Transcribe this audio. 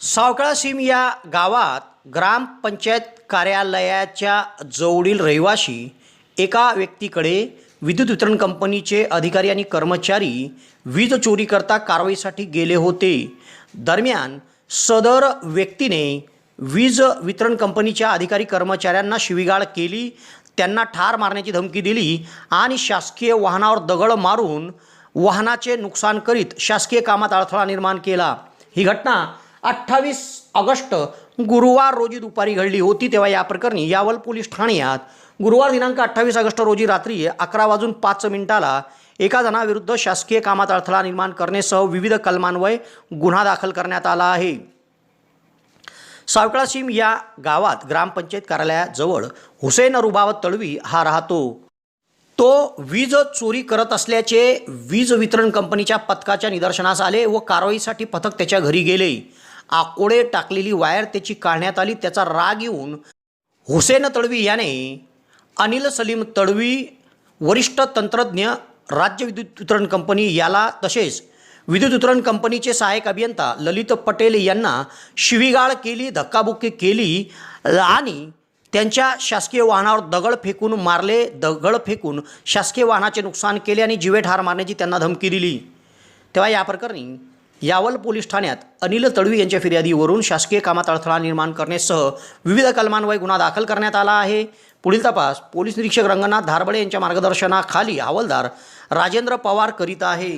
सावकाळासीम या गावात ग्रामपंचायत कार्यालयाच्या जवळील रहिवाशी एका व्यक्तीकडे विद्युत वितरण कंपनीचे अधिकारी आणि कर्मचारी वीज चोरीकरता कारवाईसाठी गेले होते. दरम्यान सदर व्यक्तीने वीज वितरण कंपनीच्या अधिकारी कर्मचाऱ्यांना शिवीगाळ केली त्यांना ठार मारण्याची धमकी दिली आणि शासकीय वाहनावर दगड मारून वाहनाचे नुकसान करीत शासकीय कामात अडथळा निर्माण केला. ही घटना अठ्ठावीस ऑगस्ट गुरुवार रोजी दुपारी घडली होती तेव्हा या प्रकरणी यावल पोलीस ठाण्यात गुरुवार दिनांक अठ्ठावीस ऑगस्ट रोजी रात्री अकरा वाजून पाच मिनिटाला एका जणाविरुद्ध शासकीय कामात अडथळा निर्माण करण्यासह विविध कलमान्वये गुन्हा दाखल करण्यात आला आहे. सावकळासीम या गावात ग्रामपंचायत कार्यालयाजवळ हुसेन रुबावत तळवी हा राहतो. तो वीज चोरी करत असल्याचे वीज वितरण कंपनीच्या पथकाच्या निदर्शनास आले व कारवाईसाठी पथक त्याच्या घरी गेले. आकोडे टाकलेली वायर त्याची काढण्यात आली. त्याचा राग येऊन हुसेन तळवी याने अनिल सलीम तळवी वरिष्ठ तंत्रज्ञ राज्य विद्युत वितरण कंपनी याला तसेच विद्युत वितरण कंपनीचे सहाय्यक अभियंता ललित पटेल यांना शिवीगाळ केली धक्काबुक्की केली आणि त्यांच्या शासकीय वाहनावर दगड फेकून मारले दगड फेकून शासकीय वाहनाचे नुकसान केले आणि जिवे ठार मारण्याची त्यांना धमकी दिली. तेव्हा या प्रकरणी यावल पोलीस ठाण्यात अनिल तडवी यांच्या फिर्यादीवरून शासकीय कामात अडथळा निर्माण करण्यासह विविध कलमान्वये गुन्हा दाखल करण्यात आला आहे. पुढील तपास पोलीस निरीक्षक रंगनाथ धारबळे यांच्या मार्गदर्शनाखाली हवालदार राजेंद्र पवार करीत आहे.